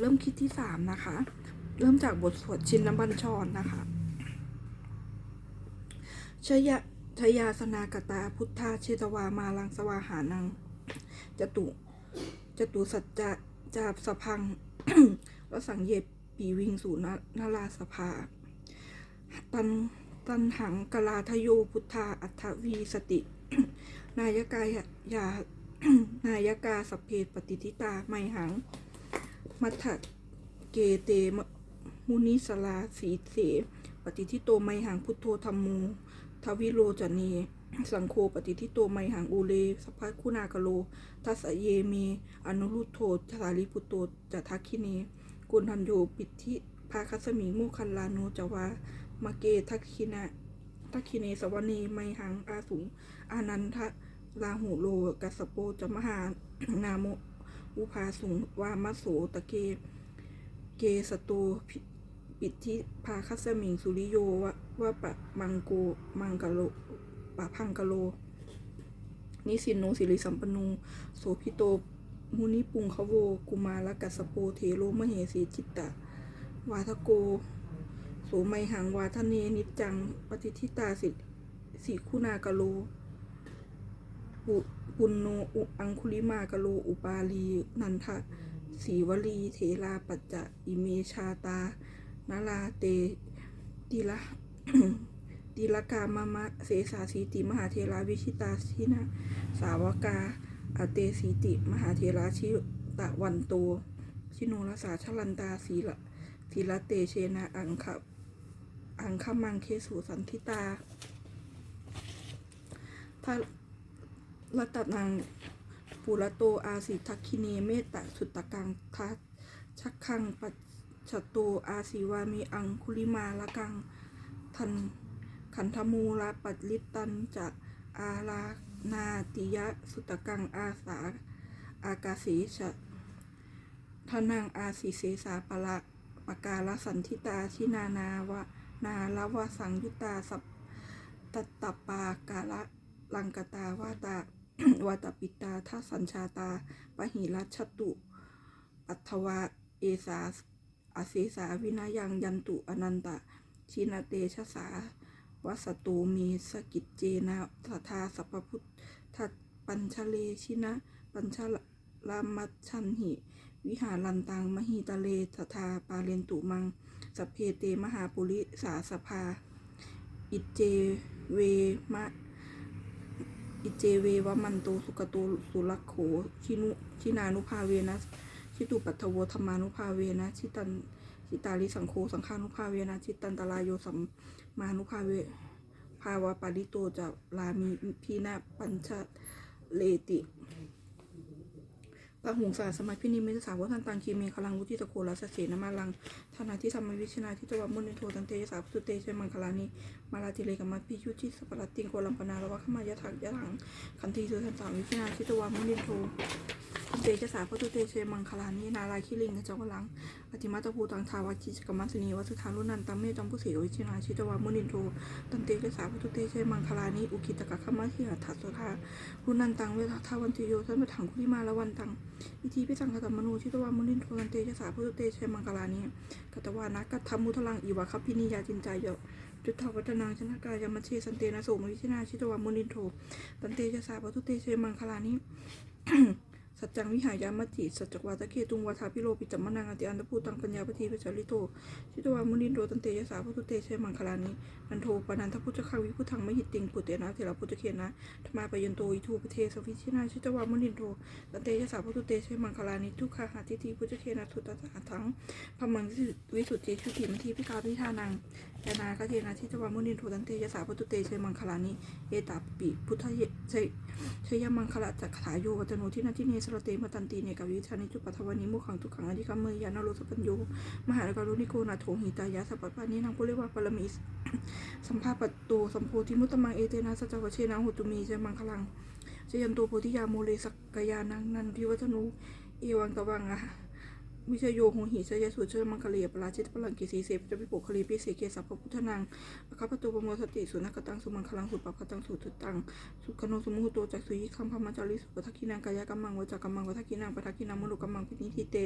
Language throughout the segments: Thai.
เริ่มคิดที่สามนะคะ เริ่มจากบทสวดชินน้ำบัญชรนะคะชยะชยาสนากตาพุทธาเชตวามาลังสวาหานังจตุจตุสัจจะจาบสพังวสังเยปีวิงสูนนาราสภา ตันตันหังกลาทโยพุทธาอัฏฐวีสติ นายกายยานายกาสพเพปฏิทิตาไมหัง มัทธเกเตมุนิสลาสีเส ปฏิทิโตไมหังพุทโธธรรมโมทวิโรจเนสังโฆปฏิทิโตไมหังอุเลสภะคุณากโล ทัสเยเม อนุรุตโธสารีพุตโตจะทักขิเนกุณทันโยปิทิภาคัสมิโมคันลาโนจวามาเกทักขินะทักขิเนสวเนไมหังอาสุงอานันทะลาหูโลกัสโปจมหานาโม อุภาสุงวามาโสตะเก เกสโตพิปิทิภาคัสมิงสุริโยวะวะปะมังโกมังกะโลปะพังกะโล นิสินโนสิริสัมปโนโสพิโตมุนิปุงคโว กุมารกัสสโปเทโรมเหสีจิตตะ วาทโก โสไมหังวาทเนนิจจัง ปฏิทิตาสิสิคุณากะโล ปุปุณโนอุอังคุลิมากะโลอุปาลีนันทะสีวลีเถราปัจจะอิเมชาตานาลาเตติละติลกามามะเสสาสีติมหาเทราวิชิตาชินะ สาวกาอเตสีติ มหาเทราชิตะวันโต ชิโนรสาชลันตาสีละสีละเตเชนะอังคอังคมังเคสุสันทิตาถ้า รัตนังปุระโตอาสิทักคิเนเมตตสุตตะกังทัชักขังปัจฉโตอาสิวามีอังคุลิมาละกังทันขันธมูลาปัจลิตันจะอาลานาติยะสุตตะกังอาสา อากาสีชะทนังอาสิเสสาปะละปะการสันทิตาชินานาวะนาลวะสังยุตาสัพตตตปากาละลังกตาวาตา วาตปิตาทัสัญชาตา ปหิรัชตุ อัทวาเอสาอาเสสาวินายังยันตุอนันตะ ชินาเตชะสาวัสตูมีสกิจเจนะสัทธาสัพพุทธปัญชเลชินะ ปัญชลามัชชันหิ วิหารันตังมหิตะเลสัทธาปาเรนตุมังสัพเพเตมหาปุริสาสภา อิจเจเวมะ อิเจเววมันโตสุกโตสุลักโขชินุชินานุภาเวนะชิตุปัทโวธรรมานุภาเวนะชิตันชิตาลิสังโฆสังฆานุภาเวนะชิตันตรายโยสัมมานุภาเวภาวะปาริโตจะลามีพีนาปัญชเลติปะหุงสาสมัยพินิมิตสาวทันตังคีเมคลังวุติตะโคลาสเสนมาลัง ธนาที่ทำมมวิชนาทิตวมุนิโทตันเตสาพุเตเชมังคลานิมาลาติเลกมาพิยุจิสปรัตติงโกลัมปนาละวะขมายะถักยะถังคันธีสุทันสาวิชนาชิตวามุนินโท เตชะสาพตุเตเชมังคลานินาราคิลิงกจวัลังอติมาตภูตังทาวัชิจกมัสนีวัสถารุนันตัมเมจัมพุเสวิชินาชิตวามุนินโทตันเตชะสาพตุเตเชมังคลานิอุคิตกะขมัสหิหัตถสุธารุนันตังเวทาวันติโยสันมถังคุลิมาละวันตังอิทิปิสังกตมโนชิตวามุนินโทตันเตชะสาพตุเตเชมังคลานิกัตวานะกัตถมุทลังอีวะคัพพินิยาจินจายโยจุดทวัฒนางชนะกายมัชเชสันเตนะโสมวิชินาชิตวามุนินโทตันเตชะสาปทุเตเชมังคลานิ สัจจังวิหายามติสัจจวาตะเกตุงวาทาพิโรปิจัมมนังอติอันตภูตังปัญญาปฏิปิจาริโตชิตวามุนินโทตันเตชะสาปทุเตเชมังคลานินันโทปนันทพุทธคังวิพุทธังมหิตติงปุตเตนะเถระพุทธเคนนะธรรมาปยันโตอิทูปเทสวิชินาชิตวามุนินโทตันเตชะสาปทุเตเชมังคลานิทุกขาหาทิฏฐิพุทธเคนนะทุตตะหาทังพมังวิสุทธิชุติมทีพิกาพิธานังยานากเทนาทิตวามุนินโทตันเตยสาปตุเตชัยมังคลานิเอตาปิพุทธเยชัยชัยมังคลาจักขาโยวัตโนทินาทิเนสรเตมตันตีเนกวิชานิจุปัทวานิมุขังทุกขังอธิกรรมเมยานาโรสปัญโยมหาลการุณิโกนาโถหิตายาสัพปานินางปุเรวาปรมิสสัมภาปัตโตสัมโพธิมุตมังเอเตนะสัจวเชนะหุตุมีเจมังคลังเจยันโตโพธิยาโมเลสักกยานังนันพิวัฒนุเอวังตวังอะ วิชโยโหหิชยสุชยมังคเลปราชิตพลังกิสีเสปจะพิปุคลีปิเสเกสัพพพุทธนังอคัปปตุปโมสติสุนักตังสุมังคลังสุปปะตังสุทุตังสุขโนสมุหโตจักสุยิคัมพมาจาริสุปทักขินังกายกัมมังวจักกัมมังวทักขินังปทักขินังมนุกัมมังปินิทิเต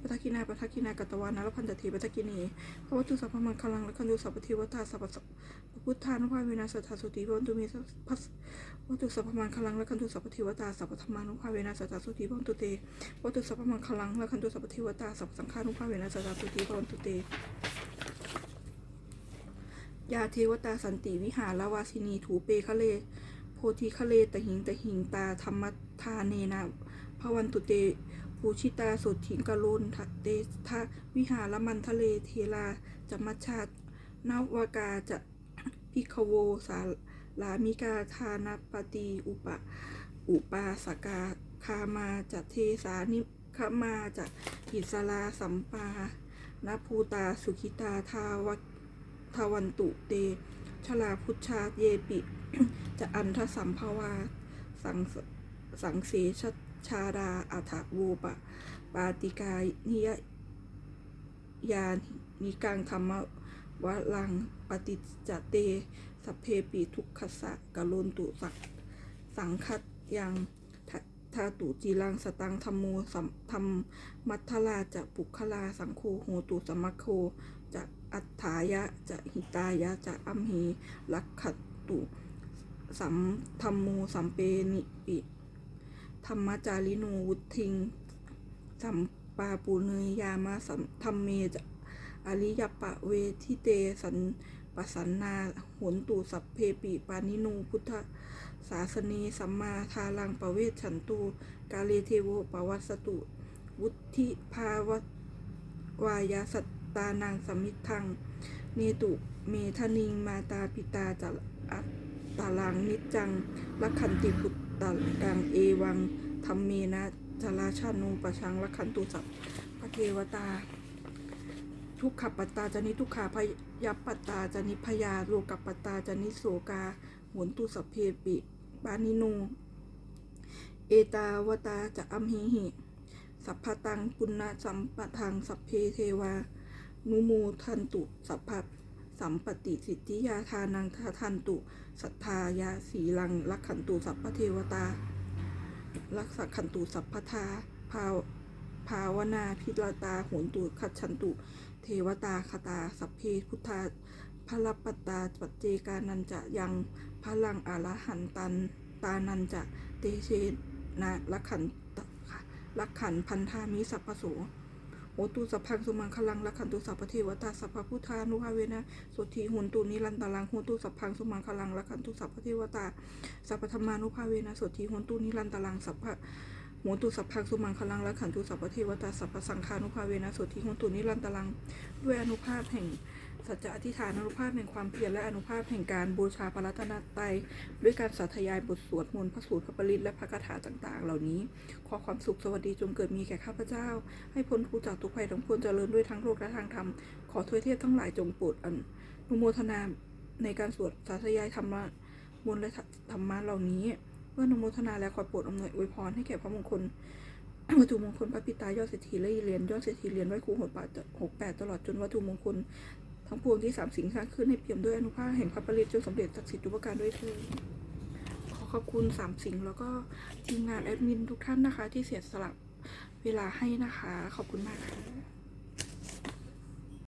ปทักขินาปทักขินากัตวานาลพันตเทปทักขินีพระวัตุสัพพมังคลังและคันตุสัพพเทวตาสัพพสัพพุทธานุภาเวนัสสทธาสุติวันตุเมพัสวัตถุสัพพมังคลังและคันตุสัพพเทวตาสัพพธรรมานุภาเวนะสัจจสุติบันตุเตวัตถุสัพพมังคลังและคันตุสัพพเทวตาสัพสังฆานุภาเวนะสัจจสุติบันตุเต ยาเทวตาสันติวิหารวาสินีถูเปคะเล โพธิคะเลตหิงตหิงตาธรรมทาเนนะพวันตุเตภูชิตาสุดถิงกะโลนทะเตทะวิหารมันทะเลเทลาจะมัชชาตนวากาจะพิกขโวสาลามิกาทานปฏิอุป อุปาสกาคามาจะเทสานิ คมาจะอิสลาสัมปานภูตาสุขิตาทาวทวันตุเต ชลาพุชชาเยปิ จะอันทสัมภาวา สังสสังเสชชาดาอัฐวูปะ ปาติกานิยยานิกังธรรมวลังปฏิจเต สัพเพปีทุกขสะกะโลนตุสักสังคัตยัง ทาตุจีรังสตังธรรมโมสัมธรรมมัทธลาจะปุคลาสังโฆโหตุสมัคโคจะอัฏฐายะจะหิตายะจะอัมหีลักขตุสัมธรรมโมสัมเปนิปิธรรมจาริโนวุทิงสัมปาปูเนยยามาสัมธรรมเมจะอริยปะเวทิเตสัน ปสันนาโหนตูสัพเพปิปานินูพุทธศาสนีสัมมาทารังประเวชฉันตูกาเลเทโวปวัสสตุ วุธิภาววายาสตตานังสมิทังเนตุเมทนิงมาตาปิตาจะอัตตาลังนิจังลักขันติพุตตะกังเอวังธรรมเมนะจราชานุปชังลักขันตุสัพพะเทวตา ทุกขปัตตาจานิทุกขาพยาปัตตาจานิพยาโลกปัตตาจานิโสกาโหนตุสเพปิบานิโน เอตาวตาจะอัมหิหิ สัพพตังปุณณสัมปทังสัพเพเทวา นุโมทันตุ สัพพสัมปติสิทธิยาทานังทันตุ สัทธายาสีลังลักขันตุสัพพเทวตา รักษาขันตุสัพพทาภาว ภาวนาพิรตาโหนตุขัดฉันตุ เทวตาคตา สัพเพพุทธาพระปตาปัจเจกานันจะยังพลังอรหันตันตานันจะเตเชนะลักขันลักขันพันธามิสัพพโสโหตุสัพพังสุมังคลังลักขันตุสัพพเทวตาสัพพพุทธานุภาเวนะสุทธิหุนตุนิรันตาลังโหตุสัพพังสุมังคลังลักขันตุสัพพเทวตาสัพพธรรมานุภาเวนะสุทธิหุนตุนิรันตาลังสัพพ โหตุสัพพังสุมังคลังและขันตุสัพพเทวตาสัพพสังฆานุภาเวนะสุทธิโหตุนิรันตรัง ด้วยอนุภาพแห่งสัจจะอธิษฐานอนุภาพแห่งความเพียรและอนุภาพแห่งการบูชาพระรัตนตรัยด้วยการสาธยายบทสวดมนต์พระสูตรพระปริตและพระคาถาต่าง ๆ เหล่านี้ ขอความสุขสวัสดีจงเกิดมีแก่ข้าพเจ้า ให้พ้นทุกจากทุกภัยทั้งปวงเจริญด้วยทั้งโลกและทางธรรม ขอทวยเทพทั้งหลายจงโปรดอนุโมทนาในการสวดสาธยายธรรมะมนต์และธรรมะเหล่านี้ เมื่อนุโมทนาแล้วขอโปรดอำนวยอวยพรให้แก่พระมงคลวัตถุมงคลพระปิตายอดเศรษฐีและอีเหรียญยอดเศรษฐีเหรียญไหว้ครูหดปาหกแปดตลอดจนวัตถุมงคล ทั้งปวงที่สามสิงสร้างขึ้นให้เปี่ยมด้วยอนุภาพแห่งพระปริตจนสำเร็จศักดิ์สิทธิ์ทุกประการด้วยเถิดขอขอบคุณสามสิงแล้วก็ทีมงานแอดมินทุกท่านนะคะ ที่เสียสละเวลาให้นะคะ ขอบคุณมากค่ะ